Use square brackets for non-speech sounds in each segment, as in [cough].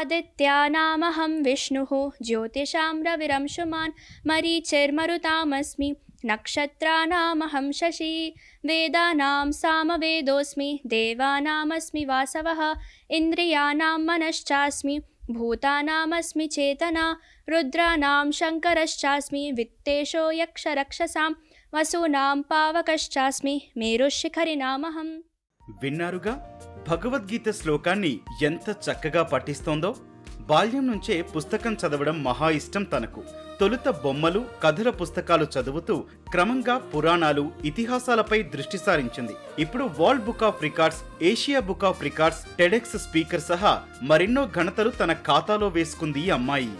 आदित्यानामहं विष्णुः ज्योतिषां रविरंशुमान् मरीचिर्मरुतामस्मि नक्षत्राणामहं शशि वेदानां सामवेदोऽस्मि देवानामस्मि वासवः इन्द्रियाणां मनश्चास्मि भूतानामस्मि चेतना रुद्राणां शङ्करश्चास्मि वित्तेषो यक्षरक्षसां वसूनां पावकश्चास्मि मेरुशिखरिणामहं విన్నారుగా భగవద్గీత శ్లోకాన్ని ఎంత చక్కగా పఠిస్తోందో? బాల్యం నుంచే పుస్తకం చదవడం మహా ఇష్టం తనకు. తొలుత బొమ్మలు కథల పుస్తకాలు చదువుతూ క్రమంగా పురాణాలు ఇతిహాసాలపై దృష్టి సారించింది. ఇప్పుడు world book of records Asia book of records TEDx speaker సహా మరెన్నో ఘనతలు తన ఖాతాలో వేసుకుంది ఈ అమ్మాయి.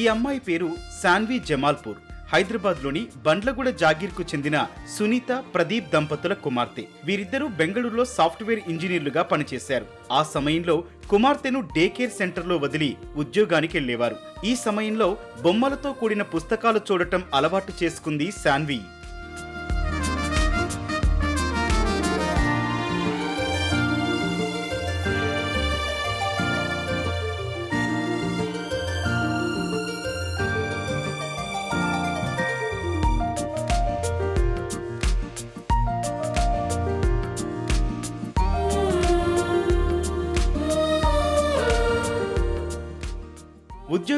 ఈ అమ్మాయి పేరు శాన్వి జమాల్పూర్ హైదరాబాద్లోని బండ్లగూడ జాగీర్కు చెందిన సునీత ప్రదీప్ దంపతుల కుమార్తె. వీరిద్దరూ బెంగళూరులో సాఫ్ట్వేర్ ఇంజనీర్లుగా పనిచేశారు. ఆ సమయంలో కుమార్తెను డే కేర్ సెంటర్లో వదిలి ఉద్యోగానికి వెళ్ళేవారు ఈ సమయంలో బొమ్మలతో కూడిన పుస్తకాలు చూడటం అలవాటు చేసుకుంది శాన్వి.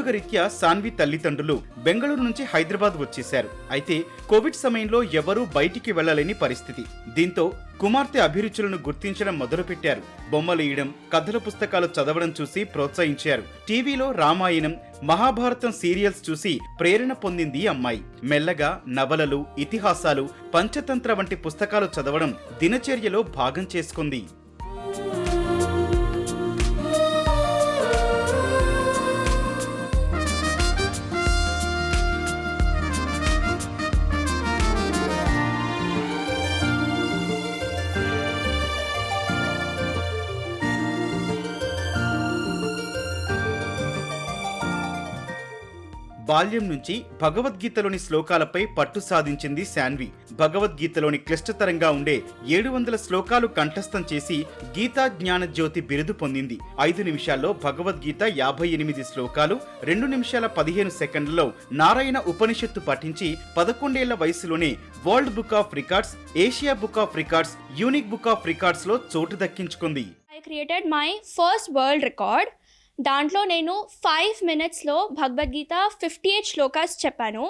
ఉద్యోగరీత్యా సాన్వి తల్లిదండ్రులు బెంగళూరు నుంచి హైదరాబాద్ వచ్చేశారు. అయితే కోవిడ్ సమయంలో ఎవరూ బయటికి వెళ్ళలేని పరిస్థితి. దీంతో కుమార్తె అభిరుచులను గుర్తించడం మొదలుపెట్టారు. బొమ్మలు ఇయడం కథల పుస్తకాలు చదవడం చూసి ప్రోత్సహించారు. టీవీలో రామాయణం మహాభారతం సీరియల్స్ చూసి ప్రేరణ పొందింది అమ్మాయి. మెల్లగా నవలలు ఇతిహాసాలు పంచతంత్ర వంటి పుస్తకాలు చదవడం దినచర్యలో భాగం చేసుకుంది. బాల్యం నుంచి భగవద్గీతలోని శ్లోకాలపై పట్టు సాధించింది శాన్వి. భగవద్గీతలోని క్లిష్టతరంగా ఉండే ఏడు వందల శ్లోకాలు కంఠస్థం చేసి గీతా జ్ఞాన జ్యోతి బిరుదు పొందింది. ఐదు నిమిషాల్లో భగవద్గీత యాభై ఎనిమిది శ్లోకాలు రెండు నిమిషాల పదిహేను సెకండ్లలో నారాయణ ఉపనిషత్తు పఠించి పదకొండేళ్ళ వయసులోనే world book of records Asia book of records unique book of రికార్డ్స్లో చోటు దక్కించుకుంది. I created my first world record దాంట్లో నేను ఫైవ్ మినిట్స్లో భగవద్గీత ఫిఫ్టీ ఎయిట్ శ్లోకాస్ చెప్పాను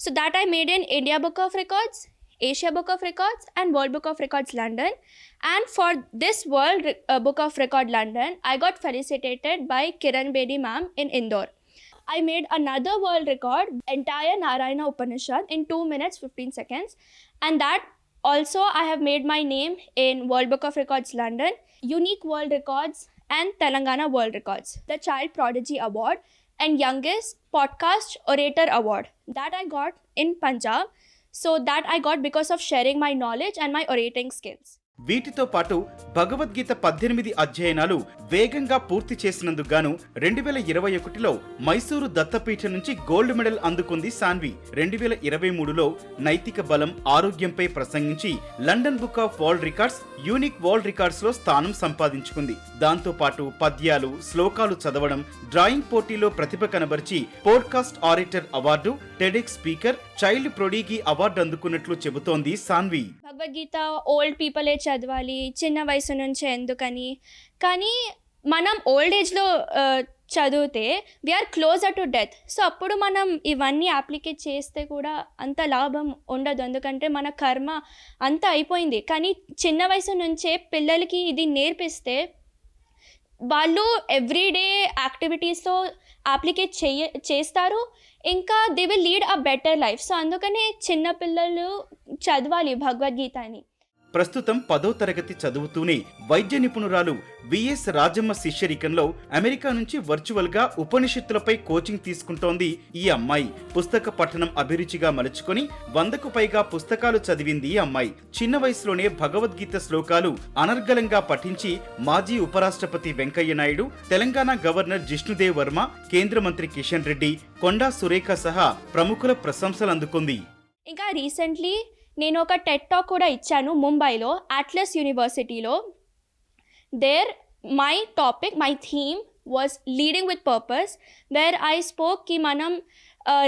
so that I made in India book of records Asia book of records and world book of records London and for this world book of record London I got felicitated by Kiran Bedi ma'am in Indore. I made another world record, entire Narayana Upanishad in 2 minutes 15 seconds, and that also I have made my name in World Book of Records London, Unique World Records, and Telangana World Records, the Child Prodigy Award, and Youngest Podcast Orator Award that I got in Punjab. So that I got because of sharing my knowledge and my orating skills. వీటితో పాటు భగవద్గీత పద్దెనిమిది అధ్యయనాలు వేగంగా పూర్తి చేసినందుకు గాను రెండు వేల ఇరవై ఒకటిలో మైసూరు దత్తపీఠం నుంచి గోల్డ్ మెడల్ అందుకుంది సాన్వి. రెండు వేల ఇరవై మూడులో నైతిక బలం ఆరోగ్యంపై ప్రసంగించి London book of world records unique world రికార్డ్స్లో స్థానం సంపాదించుకుంది. దాంతో పాటు పద్యాలు శ్లోకాలు చదవడం డ్రాయింగ్ పోటీలో ప్రతిభ కనబరిచి podcast orator award TEDx speaker child prodigy award అందుకున్నట్లు చెబుతోంది సాన్వి. భగవద్గీత ఓల్డ్ పీపులే చదవాలి? చిన్న వయసు నుంచే ఎందుకని? కానీ మనం ఓల్డ్ ఏజ్లో చదివితే we're closer to death so అప్పుడు మనం ఇవన్నీ అప్లికేట్ చేస్తే కూడా అంత లాభం ఉండదు. ఎందుకంటే మన కర్మ అంతా అయిపోయింది. కానీ చిన్న వయసు నుంచే పిల్లలకి ఇది నేర్పిస్తే వాళ్ళు ఎవ్రీడే యాక్టివిటీస్లో అప్లికేట్ చేయ చేస్తారు. ఇంకా they will lead a better life so అందుకనే చిన్నపిల్లలు చదవాలి భగవద్గీతని. ప్రస్తుతం పదో తరగతి చదువుతూనే వైద్య నిపుణురాలు విఎస్ రాజమ్మ శిష్యరికంలో అమెరికా నుంచి వర్చువల్గా ఉపనిషత్తులపై కోచింగ్ తీసుకుంటోంది ఈ అమ్మాయి. పుస్తక పఠనం అభిరుచిగా మలుచుకొని వందకు పైగా పుస్తకాలు చదివింది ఈ అమ్మాయి. చిన్న వయసులోనే భగవద్గీత శ్లోకాలు అనర్గళంగా పఠించి మాజీ ఉపరాష్ట్రపతి వెంకయ్య నాయుడు తెలంగాణ గవర్నర్ జిష్ణుదేవ్ వర్మ కేంద్ర మంత్రి కిషన్ రెడ్డి కొండా సురేఖ సహా ప్రముఖుల ప్రశంసలు అందుకుంది. ఇంకా రీసెంట్లీ నేను ఒక టెట్ టాక్ కూడా ఇచ్చాను ముంబైలో అట్లస్ యూనివర్సిటీలో there my topic my theme was leading with purpose where I స్పోక్కి మనం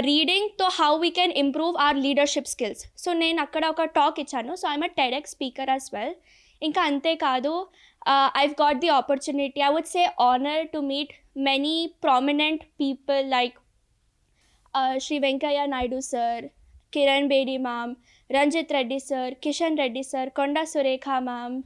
రీడింగ్తో how we can improve our leadership skills so నేను అక్కడ ఒక టాక్ ఇచ్చాను. So I'm a TEDx speaker as well ఇంకా అంతేకాదు I've got the opportunity I would say honour to meet many prominent people like Shri Venkaiah Naidu sir Kiran Bedi ma'am Ranjit Reddy sir, Kishan Reddy sir, Konda Surekha ma'am,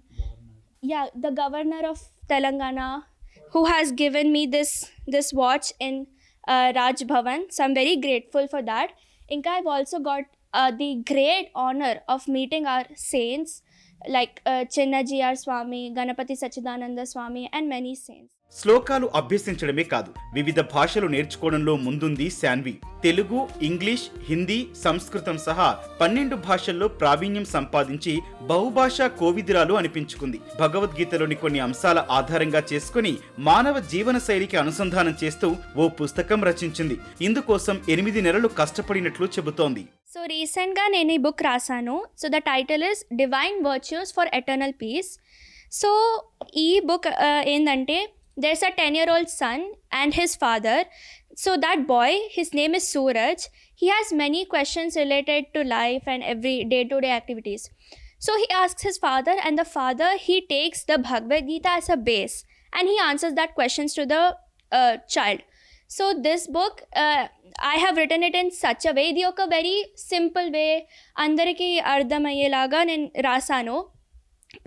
yeah, the governor of Telangana, who has given me this this watch in uh, Raj Bhavan. So I'm very grateful for that. Inka, I've also got uh, the great honor of meeting our saints like uh, Chinnaji R. Swami, Ganapati Sachidananda Swami, and many saints. శ్లోకాలు అభ్యసించడమే కాదు వివిధ భాషలు నేర్చుకోవడంలో ముందుంది Shanvi. Telugu English Hindi సంస్కృతం సహా పన్నెండు భాషల్లో ప్రావీణ్యం సంపాదించి బహుభాషా కోవిదురాలు అనిపించుకుంది. భగవద్గీతలోని కొన్ని అంశాల ఆధారంగా చేసుకుని మానవ జీవన శైలికి అనుసంధానం చేస్తూ ఓ పుస్తకం రచించింది. ఇందుకోసం ఎనిమిది నెలలు కష్టపడినట్లు చెబుతోంది. సో రీసెంట్గా నేను ఈ బుక్ రాశాను. So the title is divine virtues for eternal peace so ఈ బుక్ uh, ఏంటంటే there's a 10 year old son and his father. So, that boy, his name is Suraj, he has many questions related to life and every day to day activities. So, he asks his father, and the father he takes the Bhagavad Gita as a base and he answers that questions to the uh, child. So, this book, uh, I have written it in such a way, the very simple way, Andariki Ardhamaye Lagan in Rasano.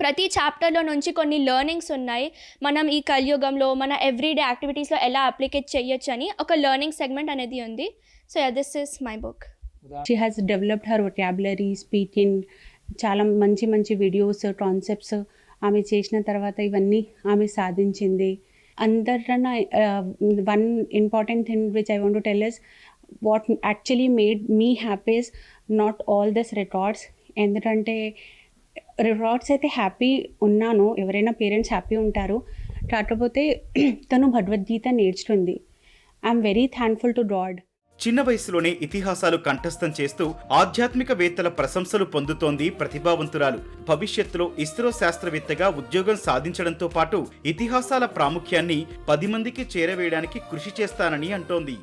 ప్రతి చాప్టర్లో నుంచి కొన్ని learnings ఉన్నాయి. మనం ఈ కలియుగంలో మన everyday యాక్టివిటీస్లో ఎలా అప్లికేట్ చేయొచ్చు అని ఒక లెర్నింగ్ సెగ్మెంట్ అనేది ఉంది. So this is my book she has developed her vocabulary speaking చాలా మంచి మంచి వీడియోస్ కాన్సెప్ట్స్ ఆమె చేసిన తర్వాత ఇవన్నీ ఆమె సాధించింది. అందరికన్నా one important thing which I want to tell is what actually made me happy is not all this records ఎందుకంటే రివార్డ్స్ అయితే హ్యాపీ ఉన్నాను. ఎవరైనా పేరెంట్స్ హ్యాపీ ఉంటారు. కాకపోతే [clears throat] తను భగవద్గీత నేర్చుకుంది I'm very thankful to God. చిన్న వయసులోనే ఇతిహాసాలు కంఠస్థం చేస్తూ ఆధ్యాత్మిక వేత్తల ప్రశంసలు పొందుతోంది ప్రతిభావంతురాలు. భవిష్యత్తులో ఇస్రో శాస్త్రవేత్తగా ఉద్యోగం సాధించడంతో పాటు ఇతిహాసాల ప్రాముఖ్యాన్ని పది మందికి చేరవేయడానికి కృషి చేస్తానని అంటోంది.